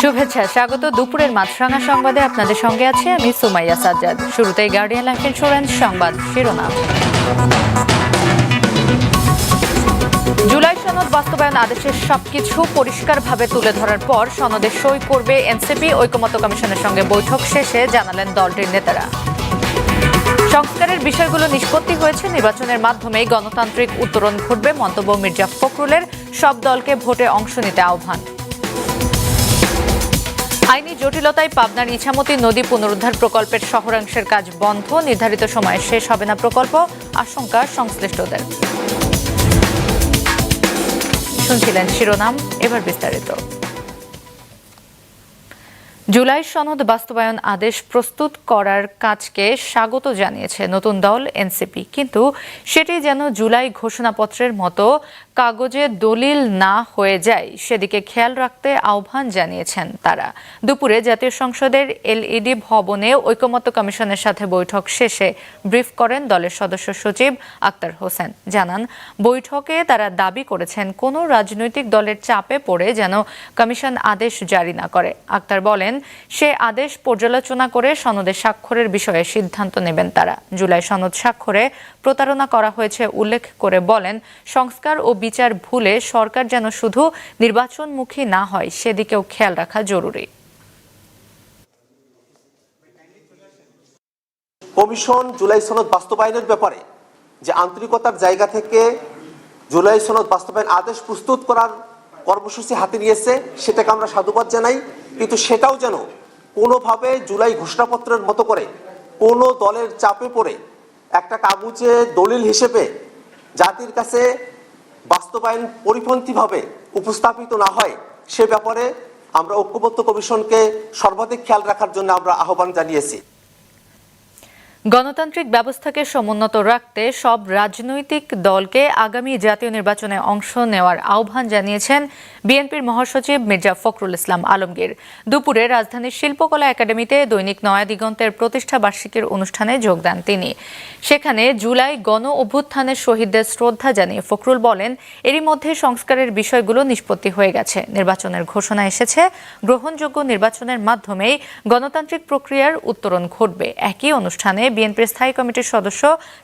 শুভেচ্ছা, স্বাগত দুপুরের মাছরাঙা সংবাদে আপনাদের সঙ্গে আছি আমি সুমাইয়া সাজ্জাদ। শুরুতেই গার্ডিয়ান লাইফ ইন্স্যুরেন্স সংবাদ শিরোনাম। জুলাই সনদ বাস্তবায়ন আদেশের সবকিছু পরিষ্কারভাবে তুলে ধরার পর সনদে সই করবে এনসিপি, ঐকমত্য কমিশনের সঙ্গে বৈঠক শেষে জানালেন দলটির নেতারা। সংস্কারের বিষয়গুলো নিষ্পত্তি হয়েছে। নির্বাচনের মাধ্যমেই গণতান্ত্রিক উত্তরণ ঘটবে। মন্তব্য মির্জা ফখরুলের। সব দলকে ভোটে অংশ নিতে আহ্বান। আইনি জটিলতায় পাবনার ইছামতি নদী পুনরুদ্ধার প্রকল্পের শহরাংশের কাজ বন্ধ। নির্ধারিত সময়ে শেষ হবে না প্রকল্প। আশঙ্কা সংশ্লিষ্টদের। শুনছিলেন শিরোনাম এবার বিস্তারিত। জুলাই সনদ বাস্তবায়ন আদেশ প্রস্তুত করার কাজকে স্বাগত জানিয়েছে নতুন দল এনসিপি। কিন্তু সেটি যেন জুলাই ঘোষণাপত্রের মতো কাগজে দলিল না হয়ে যায়, সেদিকে খেয়াল রাখতে আহ্বান জানিয়েছেন তারা। দুপুরে জাতীয় সংসদের এলইডি ভবনে ঐকমত্য কমিশনের সাথে বৈঠক শেষে ব্রিফ করেন দলের সদস্য সচিব আক্তার হোসেন। জানান, বৈঠকে তারা দাবি করেছেন কোনো রাজনৈতিক দলের চাপে পড়ে যেন কমিশন আদেশ জারি না করে। আক্তার বলেন, সে আদেশ পর্যালোচনা করে সনদে স্বাক্ষরের বিষয়ে সিদ্ধান্ত নেবেন তারা। জুলাই সনদ স্বাক্ষরে প্রতারণা করা হয়েছে উল্লেখ করে বলেন, সংস্কার ও বিচার ভুলে সরকার যেন শুধু নির্বাচনমুখী না হয়, সেদিকেও খেয়াল রাখা জরুরি। কমিশন জুলাই সনদ বাস্তবায়নের ব্যাপারে যে আন্তরিকতার জায়গা থেকে জুলাই সনদ বাস্তবায়ন আদেশ প্রস্তুত করার কর্মসূচি হাতে নিয়েছে, সেটাকে আমরা সাধুবাদ জানাই। কিন্তু সেটাও যেন কোনোভাবে জুলাই ঘোষণাপত্রের মতো করে কোনো দলের চাপে পড়ে একটা কাগজে দলিল হিসেবে জাতির কাছে বাস্তবায়ন পরিপন্থীভাবে উপস্থাপিত না হয়, সে ব্যাপারে আমরা ঐক্যবদ্ধ কমিশনকে সর্বাধিক খেয়াল রাখার জন্য আমরা আহ্বান জানিয়েছি। গণতান্ত্রিক ব্যবস্থাকে সমুন্নত রাখতে সব রাজনৈতিক দলকে আগামী জাতীয় নির্বাচনে অংশ নেওয়ার আহ্বান জানিয়েছেন বিএনপির মহাসচিব মির্জা ফখরুল ইসলাম আলমগীর। দুপুরে রাজধানীর শিল্পকলা একাডেমিতে দৈনিক নয়া দিগন্তের প্রতিষ্ঠা বার্ষিকীর অনুষ্ঠানে যোগ দেন তিনি। সেখানে জুলাই গণ অভ্যুত্থানের শহীদদের শ্রদ্ধা জানিয়ে ফখরুল বলেন, এরই মধ্যে সংস্কারের বিষয়গুলো নিষ্পত্তি হয়ে গেছে। নির্বাচনের ঘোষণা এসেছে। গ্রহণযোগ্য নির্বাচনের মাধ্যমেই গণতান্ত্রিক প্রক্রিয়ার উত্তরণ ঘটবে। একই অনুষ্ঠানে বিএনপির স্থায়ী কমিটির সদস্য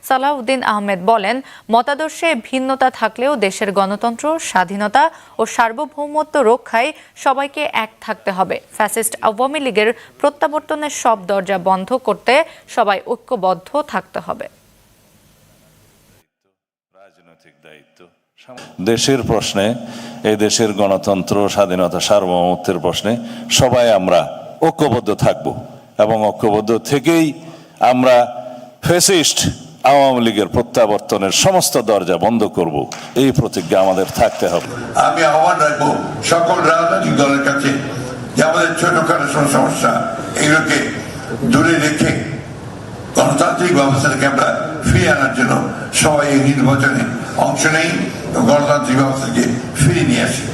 সালাউদ্দিন আহমেদ বলেন, মতাদর্শে ভিন্নতা থাকলেও দেশের গণতন্ত্র, স্বাধীনতা ও সার্বভৌমত্ব রক্ষায় সবাইকে এক থাকতে হবে। ফ্যাসিস্ট আওয়ামী লীগের প্রত্যাবর্তনের সব দরজা বন্ধ করতে সবাই ঐক্যবদ্ধ থাকতে হবে। দেশের প্রশ্নে, এই দেশের গণতন্ত্র, স্বাধীনতা, সার্বভৌমত্বের প্রশ্নে সবাই আমরা ঐক্যবদ্ধ থাকব এবং ঐক্যবদ্ধ থেকেই আমরা ফেসিস্ট আওয়ামী লীগের প্রত্যাবর্তনের সমস্ত দরজা বন্ধ করব। এই প্রতিজ্ঞা আমাদের থাকতে হবে। আমি আহ্বান রাখব সকল রাজনৈতিক দলের কাছে যে আমাদের ছোটখাটো সমস্যা এগুলোকে দূরে রেখে গণতান্ত্রিক ব্যবস্থাটাকে আমরা ফিরিয়ে আনার জন্য সবাই এই নির্বাচনে অংশ নেই গণতান্ত্রিক ব্যবস্থাকে ফিরিয়ে নিয়ে আসি।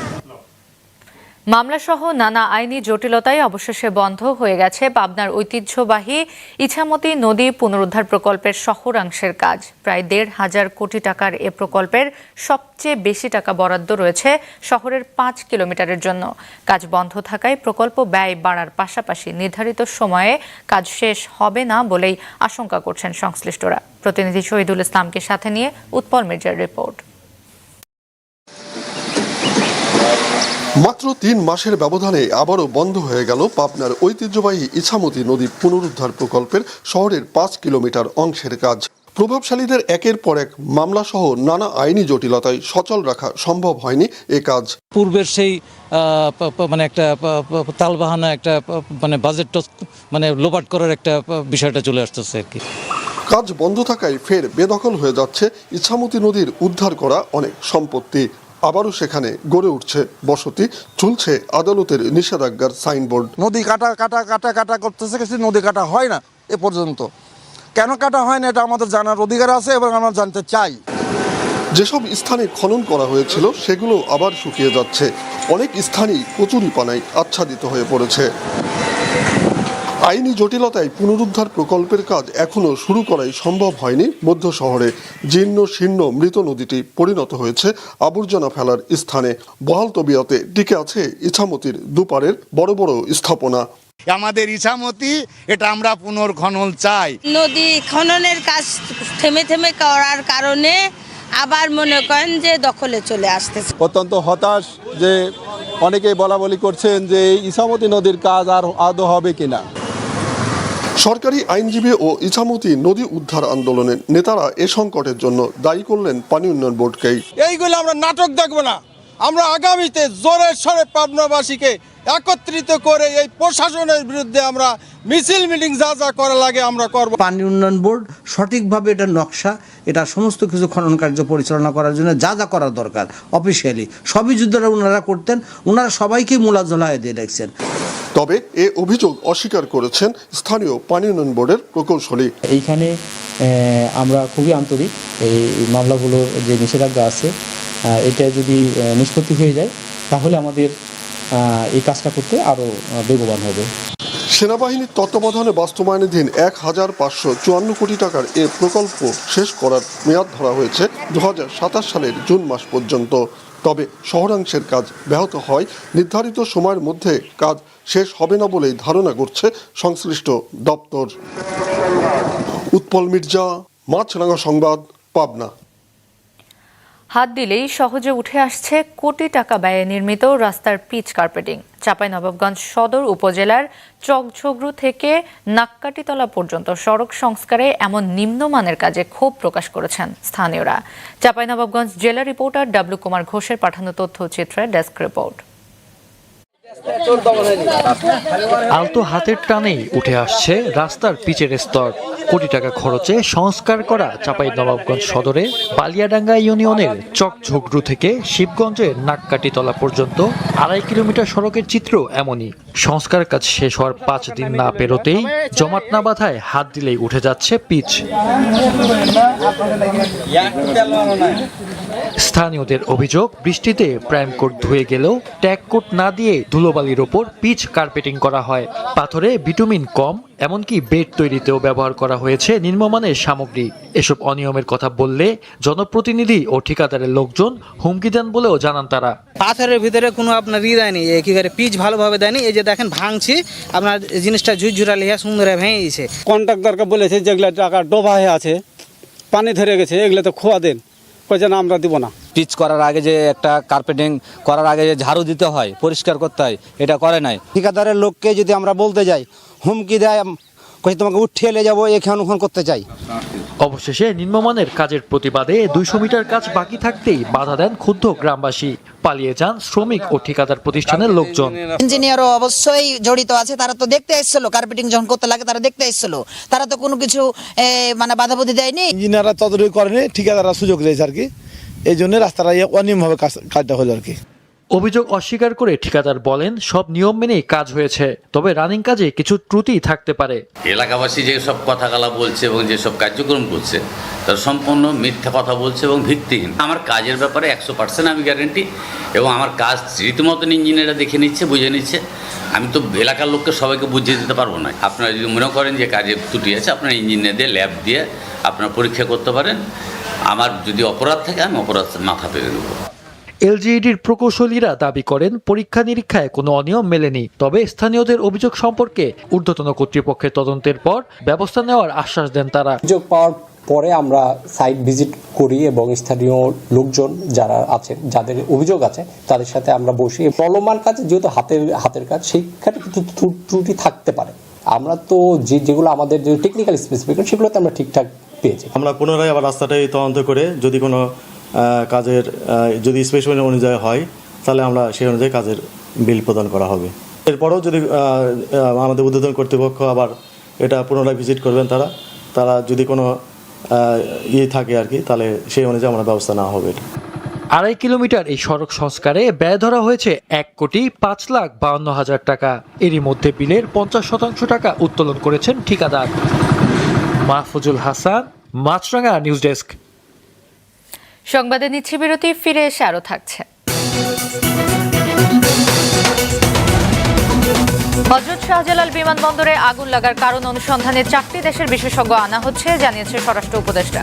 মামলাসহ নানা আইনি জটিলতায় অবশেষে বন্ধ হয়ে গেছে পাবনার ঐতিহ্যবাহী ইছামতি নদী পুনরুদ্ধার প্রকল্পের শহরাংশের কাজ। প্রায় দেড় হাজার কোটি টাকার এ প্রকল্পের সবচেয়ে বেশি টাকা বরাদ্দ রয়েছে শহরের পাঁচ কিলোমিটারের জন্য। কাজ বন্ধ থাকায় প্রকল্প ব্যয় বাড়ার পাশাপাশি নির্ধারিত সময়ে কাজ শেষ হবে না বলেই আশঙ্কা করছেন সংশ্লিষ্টরা। প্রতিনিধি শহীদুল ইসলামকে সাথে নিয়ে উৎপল মির্জার রিপোর্ট। মাত্র তিন মাসের ব্যবধানে আবারও বন্ধ হয়ে গেল পাবনার ঐতিহ্যবাহী ইছামতি নদী পুনরুদ্ধার প্রকল্পের শহরের পাঁচ কিলোমিটার অংশের কাজ। প্রভাবশালীদের একের পর এক মামলা সহ নানা আইনি জটিলতায় সচল রাখা সম্ভব হয়নি এ কাজ। পূর্বের সেই মানে একটা তালবাহানা একটা মানে বাজেট মানে লোপাট করার একটা বিষয়টা চলে আসতেছে আর কি। কাজ বন্ধ থাকায় ফের বেদখল হয়ে যাচ্ছে ইছামতি নদীর উদ্ধার করা অনেক সম্পত্তি। আবারও সেখানে গড়ে উঠছে বসতি চলছে আদালতের নিষেধাজ্ঞার সাইনবোর্ড। নদী কাটা কাটা কাটা কাটা করতেছে কিন্তু নদী কাটা হয় না এ পর্যন্ত। কেন কাটা হয় না এটা আমাদের জানার অধিকার আছে এবং আমরা জানতে চাই। যেসব স্থানে খনন করা হয়েছিল সেগুলো আবার শুকিয়ে যাচ্ছে। অনেক স্থানেই কচুরি পানায় আচ্ছাদিত হয়ে পড়েছে। আইনি জটিলতায় পুনরুদ্ধার প্রকল্পের কাজ এখনও শুরু করাই সম্ভব হয়নি মধ্য শহরে। জীর্ণ শীর্ণ মৃত নদীটি পরিণত হয়েছে আবর্জনা ফেলার স্থানে। বহাল তবিয়তে টিকে আছে ইছামতির দুপারের বড় বড় স্থাপনা। আমাদের ইছামতি এটা আমরা পুনর্খনন চাই। নদী খননের কাজ থেমে থেমে করার কারণে আবার মনে করেন যে দখলে চলে আসতেছে। অত্যন্ত হতাশ যে অনেকেই বলা বলি করছেন যে এই ইসামতি নদীর কাজ আর আদৌ হবে কিনা। সরকারি আইনজীবী ও ইছামতি নদী উদ্ধার আন্দোলনের নেতারা এ সংকটের জন্য দায়ী করলেন পানি উন্নয়ন বোর্ডকেই। এইগুলো আমরা নাটক দেখব না। আমরা আগামীতে জোরে সরে পাবনাবাসীকে একত্রিত করে এই প্রশাসনের বিরুদ্ধে আমরা মিছিল মিটিং যা যা করা লাগে আমরা করব। পানি উন্নয়ন বোর্ড সঠিকভাবে এটা নকশা এটা সমস্ত কিছু খনন কার্য পরিচালনা করার জন্য যা যা করা দরকার অফিসিয়ালি। সবই যুদ্ধরা ওনারা করতেন ওনারা সবাইকে মূলাজলায় দিয়ে রাখছেন তবে এ অভিযোগ অস্বীকার করেছেন স্থানীয় পানি উন্নয়ন বোর্ডের প্রকৌশলী। এইখানে আমরা খুবই আন্তরিক এই মামলাগুলোর যে নিষেধাজ্ঞা আছে এটা যদি নিষ্পত্তি হয়ে যায়, তাহলে আমাদের এই কাজটা করতে আরও বেগবান হবে। সেনাবাহিনীর তত্ত্বাবধানে বাস্তবায়নাধীন এক হাজার পাঁচশো চুয়ান্ন কোটি টাকার এ প্রকল্প শেষ করার মেয়াদ ধরা হয়েছে দু হাজার সাতাশ সালের জুন মাস পর্যন্ত। তবে শহরাংশের কাজ ব্যাহত হয়। নির্ধারিত সময়ের মধ্যে কাজ শেষ হবে না বলেই ধারণা করছে সংশ্লিষ্ট দপ্তর। উৎপল মির্জা, মাছরাঙা সংবাদ, পাবনা। হাত দিলেই সহজে উঠে আসছে কোটি টাকা ব্যয়ে নির্মিত রাস্তার পিচ কার্পেটিং। চাঁপাইনবাবগঞ্জ সদর উপজেলার চকঝগরু থেকে নাক্কাটিতলা পর্যন্ত সড়ক সংস্কারে এমন নিম্নমানের কাজে ক্ষোভ প্রকাশ করেছেন স্থানীয়রা। চাঁপাইনবাবগঞ্জ জেলা রিপোর্টার ডাব্লু কুমার ঘোষের পাঠানো তথ্যচিত্রে ডেস্ক রিপোর্ট। আলতো হাতের টানেই উঠে আসছে রাস্তার পিচের স্তর। কোটি টাকা খরচে সংস্কার করা চাপাই নবাবগঞ্জ সদরে বালিয়াডাঙ্গা ইউনিয়নের চকঝগড়ু থেকে শিবগঞ্জের নাককাটিতলা পর্যন্ত আড়াই কিলোমিটার সড়কের চিত্র এমনই। সংস্কার কাজ শেষ হওয়ার পাঁচ দিন না পেরোতেই জমাট না বাধায় হাত দিলেই উঠে যাচ্ছে পিচ। স্থানীয়দের অভিযোগ বৃষ্টিতে প্রাইম কোট ধুয়ে গেলেও ট্যাগ কোট না দিয়ে ধুলোবালির ওপর পিচ কার্পেটিং করা হয়। পাথরে ভিটামিন কম এমনকি বেড তৈরিতেও ব্যবহার করা হয়েছে নিম্নমানের সামগ্রী। এসব অনিয়মের কথা বললে জনপ্রতিনিধি ও ঠিকাদারের লোকজন হুমকি দেন বলেও জানান তারা। পাথরের ভিতরে কোনো আপনার ই দেয়নি কি করে পিচ ভালোভাবে দেয়নি? এই যে দেখেন ভাঙছি আপনার জিনিসটা ঝুরঝুরা লিয়া সুন্দর ভেঙে গেছে কন্ট্রাক্টরকে বলেছে যেগুলো টাকা ডোবা হয়ে আছে পানি ধরে গেছে এগুলো তো খোয়া দেন। কয়েছে না আমরা দিব না। পিচ করার আগে যে একটা কার্পেটিং করার আগে যে ঝাড়ু দিতে হয় পরিষ্কার করতে হয় এটা করে নাই। ঠিকাদারের লোককে যদি আমরা বলতে যাই হুমকি দেয় কই তোমাকে উঠিয়ে নিয়ে যাব এখান ওখান করতে চাই। অবশেষে নিম্নমানের কাজের প্রতিবাদে দুইশো মিটার কাজ বাকি থাকতেই বাধা দেন ক্ষুব্ধ গ্রামবাসী। পালিয়ে যান শ্রমিক ও ঠিকাদার প্রতিষ্ঠানের লোকজন। ইঞ্জিনিয়ারও অবশ্যই জড়িত আছে তারা তো দেখতে এসেছিল কার্পেটিং যখন করতে লাগে তারা দেখতে এসেছিল। তারা তো কোনো কিছু মানে বাধা বুদ্ধি দেয়নি? ইঞ্জিনিয়াররা তদবির করেনি ঠিকাদাররা সুযোগ দিয়েছে আর কি। এই জন্য রাস্তাটা ইয়ে অনিয়মভাবে কাজটা হলো আর কি। অভিযোগ অস্বীকার করে ঠিকাদার বলেন, সব নিয়ম মেনেই কাজ হয়েছে, তবে রানিং কাজে কিছু ত্রুটি থাকতে পারে। এলাকাবাসী যে সব কথাগালা বলছে এবং যেসব কার্যক্রম করছে, তার সম্পূর্ণ মিথ্যা কথা বলছে এবং ভিত্তিহীন। আমার কাজের ব্যাপারে একশো পার্সেন্ট আমি গ্যারেন্টি এবং আমার কাজ রীতিমতন ইঞ্জিনিয়াররা দেখে নিচ্ছে, বুঝে নিচ্ছে। আমি তো এলাকার লোককে সবাইকে বুঝিয়ে দিতে পারব না। আপনারা যদি মনে করেন যে কাজের ত্রুটি আছে, আপনারা ইঞ্জিনিয়ার দিয়ে ল্যাব দিয়ে আপনারা পরীক্ষা করতে পারেন। আমার যদি অপরাধ থাকে, আমি অপরাধ মাথা পেরে দেবো। এলজিইডির প্রকৌশলীরা দাবি করেন পরীক্ষা নিরীক্ষায় কোনো অনিয়ম মেলেনি তবে স্থানীয়দের অভিযোগ সম্পর্কে ঊর্ধ্বতন কর্তৃপক্ষের তদন্তের পর ব্যবস্থা নেওয়ার আশ্বাস দেন তারা। অভিযোগ পাওয়ার পরে আমরা সাইট ভিজিট করি এবং স্থানীয় লোকজন যারা আছেন যাদের অভিযোগ আছে তাদের সাথে আমরা বসি। প্রলমান কাজ যেহেতু হাতের হাতের কাজ সেইখানে কিন্তু ত্রুটি থাকতে পারে। আমরা তো যে যেগুলো আমাদের যে টেকনিক্যাল স্পেসিফিকেশন সেগুলোতে আমরা ঠিকঠাক পেয়েছি। আমরা পুনরায় আবার রাস্তাটাই তদন্ত করে যদি কোনো কাজের যদি স্পেশাল অনুযায়ী হয়, তাহলে আমরা সেই অনুযায়ী কাজের বিল প্রদান করা হবে। এরপরেও যদি আমাদের উদ্বোধন কর্তৃপক্ষ আবার এটা পুনরায় ভিজিট করবেন তারা তারা যদি কোনো ইয়ে থাকে আর কি, তাহলে সেই অনুযায়ী আমরা ব্যবস্থা নেওয়া হবে এটা। আড়াই কিলোমিটার এই সড়ক সংস্কারে ব্যয় ধরা হয়েছে এক কোটি পাঁচ লাখ বাউন্ন হাজার টাকা। এরই মধ্যে বিলের পঞ্চাশ শতাংশ টাকা উত্তোলন করেছেন ঠিকাদার। Mahfuzul Hasan Maasranga news desk. সংবাদে নিচ্ছে বিরতি, ফিরে এসে আরও থাকছে। হজরত শাহজালাল বিমানবন্দরে আগুন লাগার কারণ অনুসন্ধানে চারটি দেশের বিশেষজ্ঞ আনা হচ্ছে, জানিয়েছে স্বরাষ্ট্র উপদেষ্টা।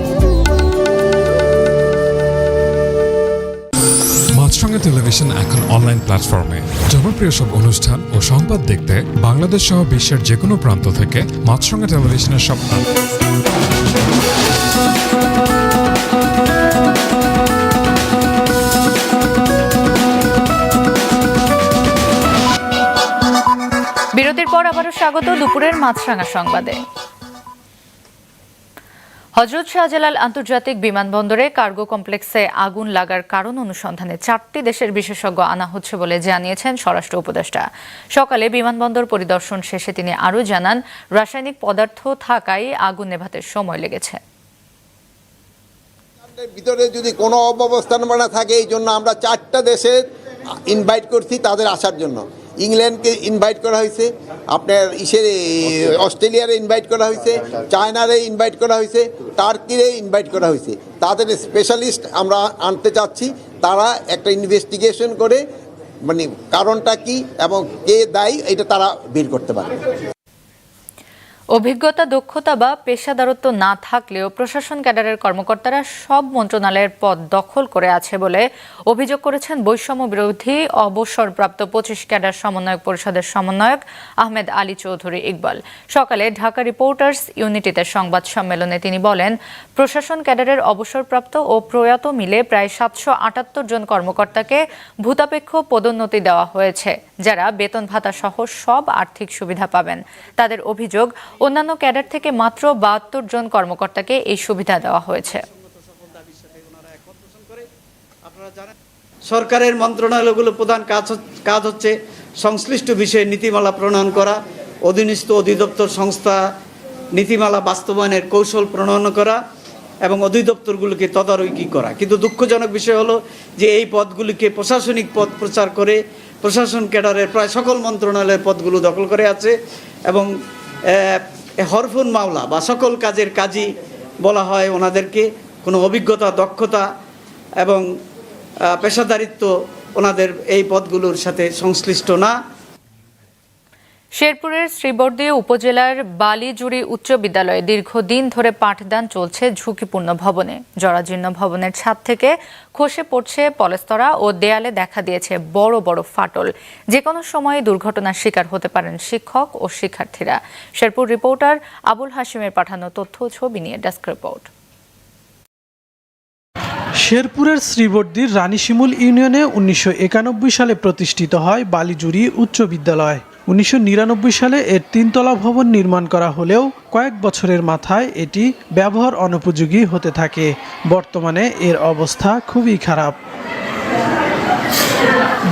মাছরাঙা টেলিভিশন এখন অনলাইন প্ল্যাটফর্মে। জনপ্রিয় সব অনুষ্ঠান ও সংবাদ দেখতে বাংলাদেশ সহ বিশ্বের যে কোনো প্রান্ত থেকে মাছরাঙা টেলিভিশনের সব বিরতির পর আবারও স্বাগত দুপুরের মাছরাঙা সংবাদে। হজরত শাহজালাল আন্তর্জাতিক বিমানবন্দরে কার্গো কমপ্লেক্সে আগুন লাগার কারণ অনুসন্ধানে চারটি দেশের বিশেষজ্ঞ আনা হচ্ছে বলে জানিয়েছেন স্বরাষ্ট্র উপদেষ্টা। সকালে বিমানবন্দর পরিদর্শন শেষে তিনি আরও জানান, রাসায়নিক পদার্থ থাকায় আগুন নেভাতে সময় লেগেছে। ভিতরে যদি কোনো অব্যবস্থাপনা থাকে, এই জন্য আমরা চারটা দেশে ইনভাইট করছি তাদের আসার জন্য। ইংল্যান্ডকে ইনভাইট করা হয়েছে, আপনার ইসের অস্ট্রেলিয়ারে ইনভাইট করা হয়েছে, চায়নারে ইনভাইট করা হয়েছে, টার্কিরে ইনভাইট করা হয়েছে। তাদের স্পেশালিস্ট আমরা আনতে চাচ্ছি, তারা একটা ইনভেস্টিগেশন করে মানে কারণটা কি এবং কে দায়ী, এটা তারা বের করতে পারবে। অভিজ্ঞতা, দক্ষতা বা পেশাদারত্ব না থাকলেও প্রশাসন ক্যাডারের কর্মকর্তারা সব মন্ত্রণালয়ের পদ দখল করে আছে বলে অভিযোগ করেছেন বৈষম্য বিরোধী অবসরপ্রাপ্ত পঁচিশ ক্যাডার সমন্বয়ক পরিষদের সমন্বয়ক আহমেদ আলী চৌধুরী ইকবাল। সকালে ঢাকা রিপোর্টার্স ইউনিটিতে সংবাদ সম্মেলনে তিনি বলেন, প্রশাসন ক্যাডারের অবসরপ্রাপ্ত ও প্রয়াত মিলে প্রায় সাতশো আটাত্তর জন কর্মকর্তাকে ভূতাপেক্ষ পদোন্নতি দেওয়া হয়েছে, যারা বেতন ভাতা সহ সব আর্থিক সুবিধা পাবেন। তাদের অভিযোগ অন্যান্য ক্যাডার থেকে মাত্র বাহাত্তর জন কর্মকর্তাকে এই সুবিধা দেওয়া হয়েছে। সরকারের মন্ত্রণালয়গুলো প্রধান কাজ কাজ হচ্ছে সংশ্লিষ্ট বিষয়ে নীতিমালা প্রণয়ন করা, অধীনস্থ অধিদপ্তর সংস্থা নীতিমালা বাস্তবায়নের কৌশল প্রণয়ন করা এবং অধিদপ্তরগুলোকে তদারকি করা। কিন্তু দুঃখজনক বিষয় হলো যে এই পদগুলিকে প্রশাসনিক পদ প্রচার করে প্রশাসন ক্যাডারের প্রায় সকল মন্ত্রণালয়ের পদগুলো দখল করে আছে এবং হরফুন মাওলা বা সকল কাজের কাজী বলা হয় ওনাদেরকে। কোনো অভিজ্ঞতা, দক্ষতা এবং পেশাদারিত্ব ওনাদের এই পদগুলোর সাথে সংশ্লিষ্ট না। শেরপুরের শ্রীবর্দী উপজেলার বালিজুড়ি উচ্চ বিদ্যালয়ে দীর্ঘদিন ধরে পাঠদান চলছে ঝুঁকিপূর্ণ ভবনে। জরাজীর্ণ ভবনের ছাদ থেকে খসে পড়ছে পলেস্তরা ও দেয়ালে দেখা দিয়েছে বড় বড় ফাটল। যে কোনো সময়ে দুর্ঘটনার শিকার হতে পারেন শিক্ষক ও শিক্ষার্থীরা। শেরপুর রিপোর্টার আবুল হাশিমের পাঠানো তথ্য ছবি নিয়ে ডেস্ক রিপোর্ট। শেরপুরের শ্রীবর্দীর রানীশিমুল ইউনিয়নে উনিশশো একানব্বই সালে প্রতিষ্ঠিত হয় বালিজুরি উচ্চ বিদ্যালয়। উনিশশো নিরানব্বই সালে এর তিনতলা ভবন নির্মাণ করা হলেও কয়েক বছরের মাথায় এটি ব্যবহার অনুপযোগী হতে থাকে। বর্তমানে এর অবস্থা খুবই খারাপ।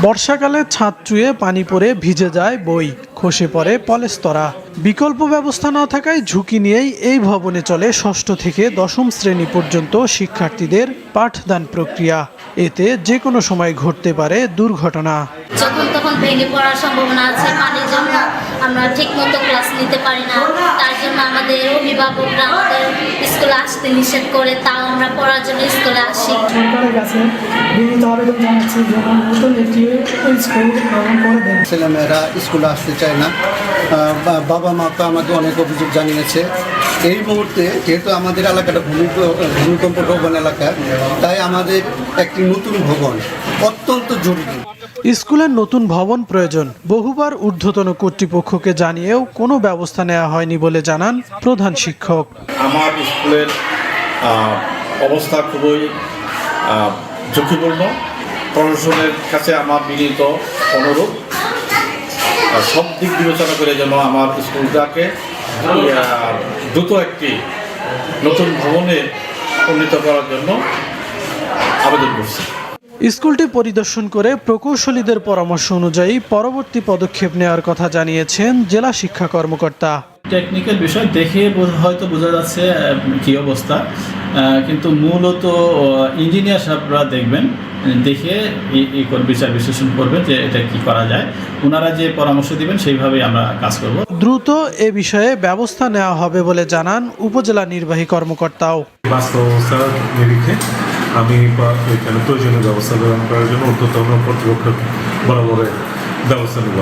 বর্ষাকালে ছাদ চুয়ে পানি পরে ভিজে যায় বই, খসে পড়ে পলেস্তরা। বিকল্প ব্যবস্থা না থাকায় ঝুঁকি নিয়েই এই ভবনে চলে ষষ্ঠ থেকে দশম শ্রেণি পর্যন্ত শিক্ষার্থীদের পাঠদান প্রক্রিয়া। এতে যে কোনো সময় ঘটতে পারে দুর্ঘটনা। যখন তখন ভেঙে পড়ার সম্ভাবনা আছে পানির জন্য আমরা ঠিক মতো ক্লাস নিতে পারি না। তার জন্য আমাদের অভিভাবকরা আমাদের স্কুলে আসতে নিষেধ করে তাও আমরা পড়ার জন্য স্কুলে আসি। সরকারের কাছে বিনীত আবেদন জানাচ্ছি যেন নতুন একটি স্কুল ভবন করে দেন ছেলেমেয়েরা স্কুলে আসতে চায় না। আহ, বা- বাবা মা তো আমাকে অনেক অভিযোগ জানিয়েছে। এই মুহূর্তে যেহেতু আমাদের এলাকাটা ভূমিক- ভূমিকম্প ভবন এলাকা তাই আমাদের একটি নতুন ভবন অত্যন্ত জরুরি। স্কুলের নতুন ভবন প্রয়োজন। বহুবার ঊর্ধ্বতন কর্তৃপক্ষকে জানিয়েও কোনো ব্যবস্থা নেওয়া হয়নি বলে জানান প্রধান শিক্ষক। আমার স্কুলের অবস্থা খুবই আহ, ঝুঁকিপূর্ণ। প্রশাসনের কাছে আমার বিনীত অনুরোধ। সব দিক বিবেচনা করে যেন আমার স্কুলটাকে দ্রুত একটি নতুন ভবনে উন্নীত করার জন্য আবেদন করছি। স্কুলটি পরিদর্শন করে প্রকৌশলীদের পরামর্শ অনুযায়ী পরবর্তী পদক্ষেপ নেওয়ার কথা জানিয়েছেন জেলা শিক্ষা কর্মকর্তা। টেকনিক্যাল বিষয় দেখে হয়তো বোঝা যাচ্ছে কি অবস্থা। আহ, কিন্তু মূলত ইঞ্জিনিয়ার সাহেবরা দেখবেন দেখে ই- ই কর- বিচার বিশ্লেষণ করবে যে এটা কি করা যায়। ওনারা যে পরামর্শ দিবেন সেইভাবেই আমরা কাজ করব। দ্রুত এ বিষয়ে ব্যবস্থা নেওয়া হবে বলে জানান উপজেলা নির্বাহী কর্মকর্তাও। বাস্তব অবস্থার নিরিখে আমি এখানে প্রয়োজনীয় ব্যবস্থা গ্রহণ করার জন্য ঊর্ধ্বতন কর্তৃপক্ষ বরাবরের ব্যবস্থা নেব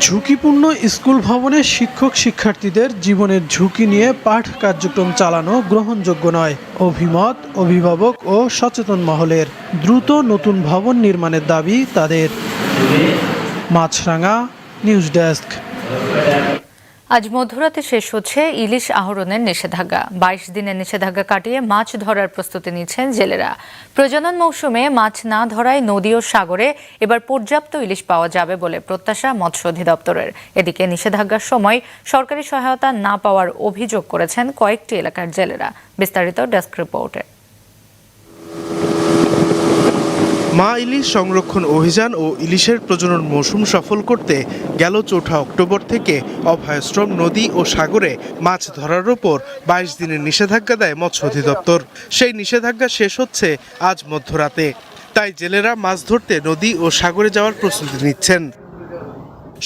ঝুঁকিপূর্ণ স্কুল ভবনে শিক্ষক শিক্ষার্থীদের জীবনের ঝুঁকি নিয়ে পাঠ কার্যক্রম চালানো গ্রহণযোগ্য নয়। অভিমত, অভিভাবক ও সচেতন মহলের দ্রুত নতুন ভবন নির্মাণের দাবি তাদের। Maasranga, news desk. আজ মধ্যরাতে শেষ হচ্ছে ইলিশ আহরণের নিষেধাজ্ঞা। বাইশ দিনের নিষেধাজ্ঞা কাটিয়ে মাছ ধরার প্রস্তুতি নিচ্ছেন জেলেরা। প্রজনন মৌসুমে মাছ না ধরায় নদী ও সাগরে এবার পর্যাপ্ত ইলিশ পাওয়া যাবে বলে প্রত্যাশা মৎস্য অধিদপ্তরের। এদিকে নিষেধাজ্ঞার সময় সরকারি সহায়তা না পাওয়ার অভিযোগ করেছেন কয়েকটি এলাকার জেলেরা। বিস্তারিত ডেস্ক রিপোর্টে। মা ইলিশ সংরক্ষণ অভিযান ও ইলিশের প্রজনন মৌসুম সফল করতে গেল চৌঠা অক্টোবর থেকে অভয়াশ্রম, নদী ও সাগরে মাছ ধরার ওপর বাইশ দিনের নিষেধাজ্ঞা দেয় মৎস্য অধিদপ্তর। সেই নিষেধাজ্ঞা শেষ হচ্ছে আজ মধ্যরাতে। তাই জেলেরা মাছ ধরতে নদী ও সাগরে যাওয়ার প্রস্তুতি নিচ্ছেন।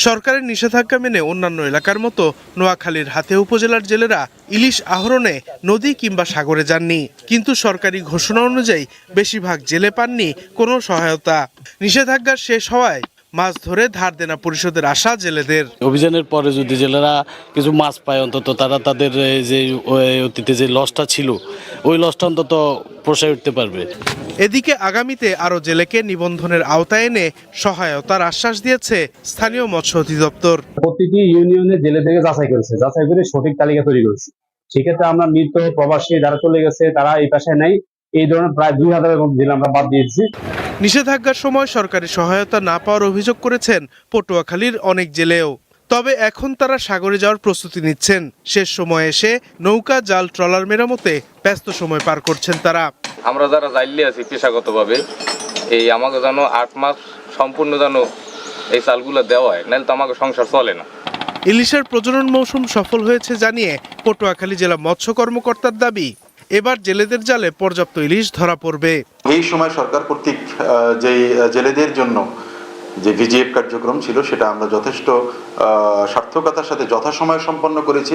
সরকারের নিষেধাজ্ঞা মেনে অন্যান্য এলাকার মতো নোয়াখালীর হাতে উপজেলার জেলেরা ইলিশ আহরণে নদী কিংবা সাগরে যাননি। কিন্তু সরকারি ঘোষণা অনুযায়ী বেশিরভাগ জেলে পাননি কোনো সহায়তা। নিষেধাজ্ঞা শেষ হওয়ায় মাছ ধরে ধার দেনা পরিশোধের আশা জেলেদের। অভিযানের পরে যদি জেলেরা কিছু মাছ পায় অন্তত তারা তাদের যে অতীতে যে লসটা ছিল ওই লসটা অন্তত পোষায় উঠতে পারবে। এদিকে আগামীতে আরও জেলেকে নিবন্ধনের আওতায় এনে সহায়তার আশ্বাস দিয়েছে স্থানীয় মৎস্য অধিদপ্তর। প্রতিটি ইউনিয়নে জেলে থেকে যাচাই করেছে যাচাই করে সঠিক তালিকা তৈরি করেছে। সেক্ষেত্রে আমরা মৃত প্রবাসী যারা চলে গেছে তারা এই পেশায় নেই। এই ধরনের প্রায় দুই হাজারের মতো জেলে আমরা বাদ দিয়েছি। নিষেধাজ্ঞার সময় সরকারি সহায়তা না পাওয়ার অভিযোগ করেছেন পটুয়াখালীর অনেক জেলেও। তবে এখন তারা সাগরে যাওয়ার প্রস্তুতি নিচ্ছেন। শেষ সময় এসে নৌকা জাল ট্রলার মেরামতে ব্যস্ত সময় পার করছেন তারা। আমরা যারা জাইলে আছি পেশাগতভাবে এই আমাকে যেন আট মাস সম্পূর্ণ যেন এই চালগুলো দেওয়া হয় নাহলে তো আমাকে সংসার চলে না। ইলিশের প্রজনন মৌসুম সফল হয়েছে জানিয়ে পটুয়াখালী জেলা মৎস্য কর্মকর্তার দাবি এবার জেলেদের জালে পর্যাপ্ত ইলিশ ধরা পড়বে। এই সময় সরকার কর্তৃক যে জেলেদের জন্য যে ভিজিএফ কার্যক্রম ছিল সেটা আমরা যথেষ্ট সার্থকতার সাথে যথাসময়ে সম্পন্ন করেছি।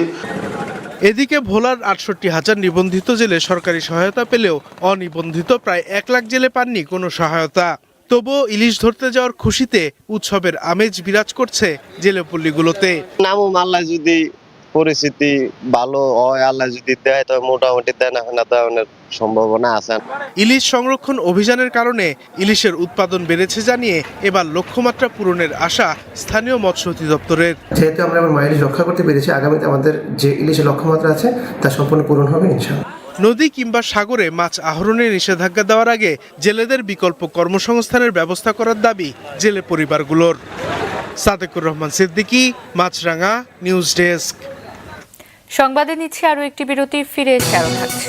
এদিকে ভোলার আটষট্টি হাজার নিবন্ধিত জেলে সরকারি সহায়তা পেলেও অনিবন্ধিত প্রায় এক লাখ জেলে পাননি কোনো সহায়তা। তবুও ইলিশ ধরতে যাওয়ার খুশিতে উৎসবের আমেজ বিরাজ করছে জেলেপল্লিগুলোতে নামও মাল্লা যদি পরিস্থিতি ভালো হয় আল্লাহ যদি দেয় তবে মোটামুটি দেনা না দেওয়ার সম্ভাবনা আছে। ইলিশ সংরক্ষণ অভিযানের কারণে ইলিশের উৎপাদন বেড়েছে জানিয়ে এবার লক্ষ্যমাত্রা পূরণের আশা স্থানীয় মৎস্য অধিদপ্তরের। যেহেতু আমরা আমার মাইলেজ রক্ষা করতে পেরেছি আগামীতে আমাদের যে ইলিশের লক্ষ্যমাত্রা আছে তা সম্পূর্ণ পূরণ হবে ইনশাআল্লাহ। নদী কিংবা সাগরে মাছ আহরণের নিষেধাজ্ঞা দেওয়ার আগে জেলেদের বিকল্প কর্মসংস্থানের ব্যবস্থা করার দাবি জেলে পরিবারগুলোর। Sadekur Rahman Siddiqui Maasranga news desk. সংবাদে নিচ্ছে আরও একটি বিরতি ফিরে এসে আরও থাকছে।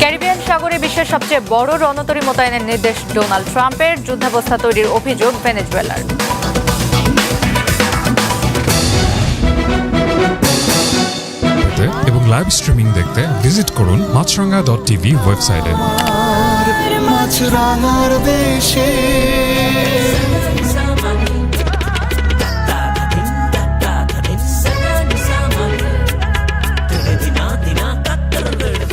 ক্যারিবিয়ান সাগরে বিশ্বের সবচেয়ে বড় রণতরী মোতায়েনের নির্দেশ ডোনাল্ড ট্রাম্পের যুদ্ধাবস্থা তৈরির অভিযোগ ভেনেজুয়েলার। এবং লাইভ স্ট্রিমিং দেখতে ভিজিট করুন মাছরাঙ্গা ডট টিভি ওয়েবসাইটে মাছরাঙার দেশে।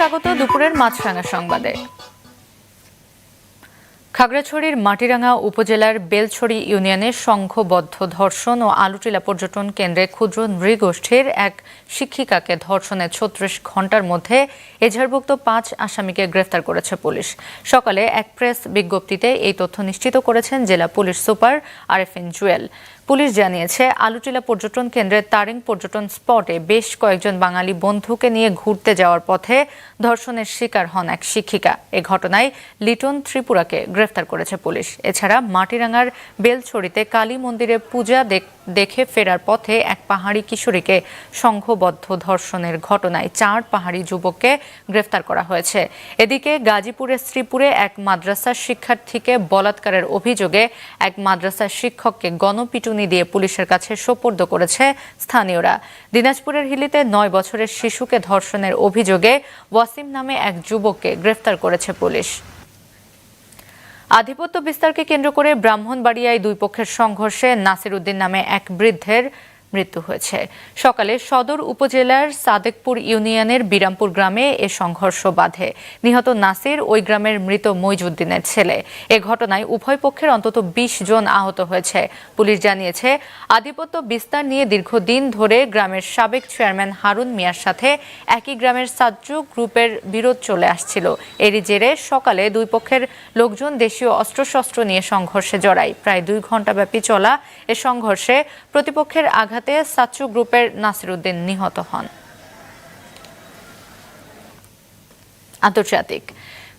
স্বাগত দুপুরের মাছরাঙা সংবাদে। খাগড়াছড়ির মাটিরাঙ্গা উপজেলার বেলছড়ি ইউনিয়নের সংঘবদ্ধ ধর্ষণ ও আলুটিলা পর্যটন কেন্দ্রে ক্ষুদ্র নৃগোষ্ঠীর এক শিক্ষিকাকে ধর্ষণে ছত্রিশ ঘণ্টার মধ্যে এজাহারভুক্ত পাঁচ আসামিকে গ্রেফতার করেছে পুলিশ। সকালে এক প্রেস বিজ্ঞপ্তিতে এই তথ্য নিশ্চিত করেছেন জেলা police super Arefin Jewel. Police জানিয়েছে, আলুটিলা পর্যটন কেন্দ্রের তারিং পর্যটন স্পটে বেশ কয়েকজন বাঙালি বন্ধুকে নিয়ে ঘুরতে যাওয়ার পথে ধর্ষণের শিকার হন এক শিক্ষিকা। এ ঘটনায় লিটন ত্রিপুরাকে গ্রেফতার করেছে পুলিশ। এছাড়া মাটিরাঙ্গার বেলছড়িতে কালী মন্দিরে পূজা দেখ- দেখে ফেরার পথে এক পাহাড়ি কিশোরীকে সংঘবদ্ধ ধর্ষণের ঘটনায় চার পাহাড়ি যুবককে গ্রেফতার করা হয়েছে। এদিকে গাজীপুরের শ্রীপুরে এক মাদ্রাসার শিক্ষার্থীকে বলাৎকারের অভিযোগে এক মাদ্রাসার শিক্ষককে গণপিটুনি দিয়ে পুলিশের কাছে সোপর্দ করেছে স্থানীয়রা। দিনাজপুরের হিলিতে নয় বছরের শিশুকে ধর্ষণের অভিযোগে ওয়াসিম নামে এক যুবককে গ্রেফতার করেছে পুলিশ। আধিপত্য বিস্তারকে কেন্দ্র করে ব্রাহ্মণবাড়িয়ায় দুই পক্ষের সংঘর্ষে নাসির উদ্দিন নামে এক বৃদ্ধের মৃত্যু হয়েছে। সকালে সদর উপজেলার সাদেকপুর ইউনিয়নের বিরামপুর গ্রামে এ সংঘর্ষ বাধে। নিহত নাসির ওই গ্রামের মৃত মইজুদ্দিনের ছেলে। এ ঘটনায় উভয় পক্ষের অন্তত বিশ জন আহত হয়েছে। পুলিশ জানিয়েছে, আধিপত্য বিস্তার নিয়ে দীর্ঘদিন ধরে গ্রামের সাবেক চেয়ারম্যান হারুন মিয়ার সাথে একই গ্রামের সাজ্জু গ্রুপের বিরোধ চলে আসছিল। এরই জেরে সকালে দুই পক্ষের লোকজন দেশীয় অস্ত্রশস্ত্র নিয়ে সংঘর্ষে জড়ায়। প্রায় দুই ঘণ্টাব্যাপী চলা এ সংঘর্ষে প্রতিপক্ষের আঘাতে সাচ্চু গ্রুপের নাসিরুদ্দিন নিহত হন। আন্তর্জাতিক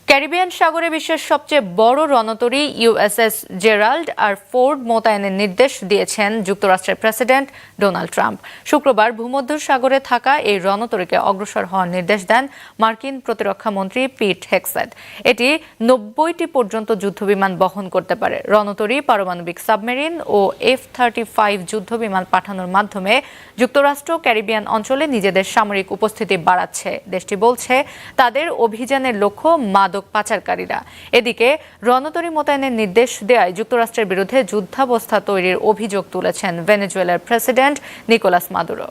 ক্যারিবিয়ান সাগরে বিশ্বের সবচেয়ে বড় রণতরী ইউএসএস জেরাল্ড আর ফোর্ড মোতায়েনের নির্দেশ দিয়েছেন যুক্তরাষ্ট্রের প্রেসিডেন্ট ডোনাল্ড ট্রাম্প। শুক্রবার ভূমধ্য সাগরে থাকা এই রণতরীকে অগ্রসর হওয়ার নির্দেশ দেন মার্কিন প্রতিরক্ষা মন্ত্রী পিট হেক্সেট এটি নব্বইটি পর্যন্ত যুদ্ধবিমান বহন করতে পারে। রণতরী পারমাণবিক সাবমেরিন ও এফ থার্টি ফাইভ যুদ্ধবিমান পাঠানোর মাধ্যমে যুক্তরাষ্ট্র ক্যারিবিয়ান অঞ্চলে নিজেদের সামরিক উপস্থিতি বাড়াচ্ছে। দেশটি বলছে, তাদের অভিযানের লক্ষ্য মাদক পাচারকারীরা। এদিকে রণতরী মোতায়েনের নির্দেশ দেওয়ায় যুক্তরাষ্ট্রের বিরুদ্ধে যুদ্ধাবস্থা তৈরির অভিযোগ তুলেছেন ভেনেজুয়েলার প্রেসিডেন্ট নিকোলাস মাদুরো।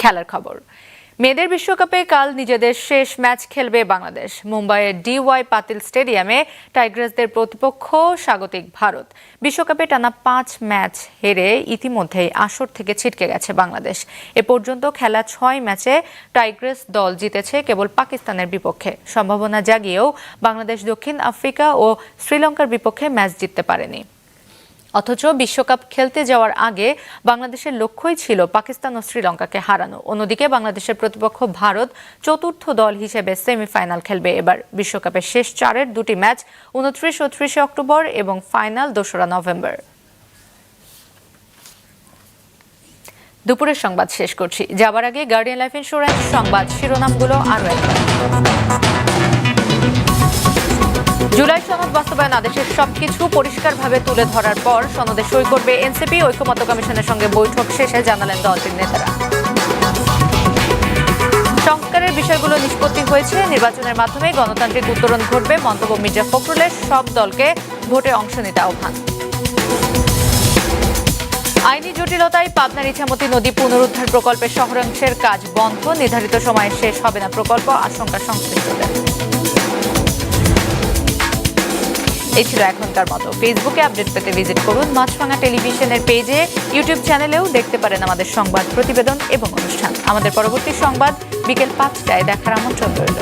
খেলার খবর। মেয়েদের বিশ্বকাপে কাল নিজেদের শেষ ম্যাচ খেলবে বাংলাদেশ। মুম্বাইয়ের ডিওয়াই পাতিল স্টেডিয়ামে টাইগ্রেসদের প্রতিপক্ষ স্বাগতিক ভারত। বিশ্বকাপে টানা পাঁচ ম্যাচ হেরে ইতিমধ্যেই আসর থেকে ছিটকে গেছে বাংলাদেশ। এ পর্যন্ত খেলা ছয় ম্যাচে টাইগ্রেস দল জিতেছে কেবল পাকিস্তানের বিপক্ষে। সম্ভাবনা জাগিয়েও বাংলাদেশ দক্ষিণ আফ্রিকা ও শ্রীলঙ্কার বিপক্ষে ম্যাচ জিততে পারেনি। অথচ বিশ্বকাপ খেলতে যাওয়ার আগে বাংলাদেশের লক্ষ্যই ছিল পাকিস্তান ও শ্রীলঙ্কাকে হারানো। অন্যদিকে বাংলাদেশের প্রতিপক্ষ ভারত চতুর্থ দল হিসেবে সেমিফাইনাল খেলবে। এবার বিশ্বকাপের শেষ চারের দুটি ম্যাচ উনত্রিশ ও ত্রিশে অক্টোবর এবং ফাইনাল দোসরা নভেম্বর। দুপুরের সংবাদ শেষ করছি। যাবার আগে গার্ডিয়ান লাইফ ইন্স্যুরেন্স সংবাদ শিরোনামগুলো আরও একবার। জুলাই সনদ বাস্তবায়ন আদেশের সবকিছু পরিষ্কারভাবে তুলে ধরার পর সনদে সই করবে এনসিপি, ঐক্যমত্য কমিশনের সঙ্গে বৈঠক শেষে জানালেন দলটির নেতারা। সংস্কারের বিষয়গুলো নিষ্পত্তি হয়েছে। নির্বাচনের মাধ্যমে গণতান্ত্রিক উত্তরণ ঘটবে। মন্তব্য মির্জা ফখরুলের। সব দলকে ভোটে অংশ নিতে আহ্বান। আইনি জটিলতায় পাবনার ইছামতি নদী পুনরুদ্ধার প্রকল্পের শহরাংশের কাজ বন্ধ। নির্ধারিত সময়ে শেষ হবে না প্রকল্প। আশঙ্কা সংশ্লিষ্টদের। এই ছিল এখনকার মতো। ফেসবুকে আপডেট পেতে ভিজিট করুন মাছরাঙা টেলিভিশনের পেজে ইউটিউব চ্যানেলেও দেখতে পারেন আমাদের সংবাদ, প্রতিবেদন এবং অনুষ্ঠান। আমাদের পরবর্তী সংবাদ বিকেল পাঁচটায় দেখার আমন্ত্রণ রইল।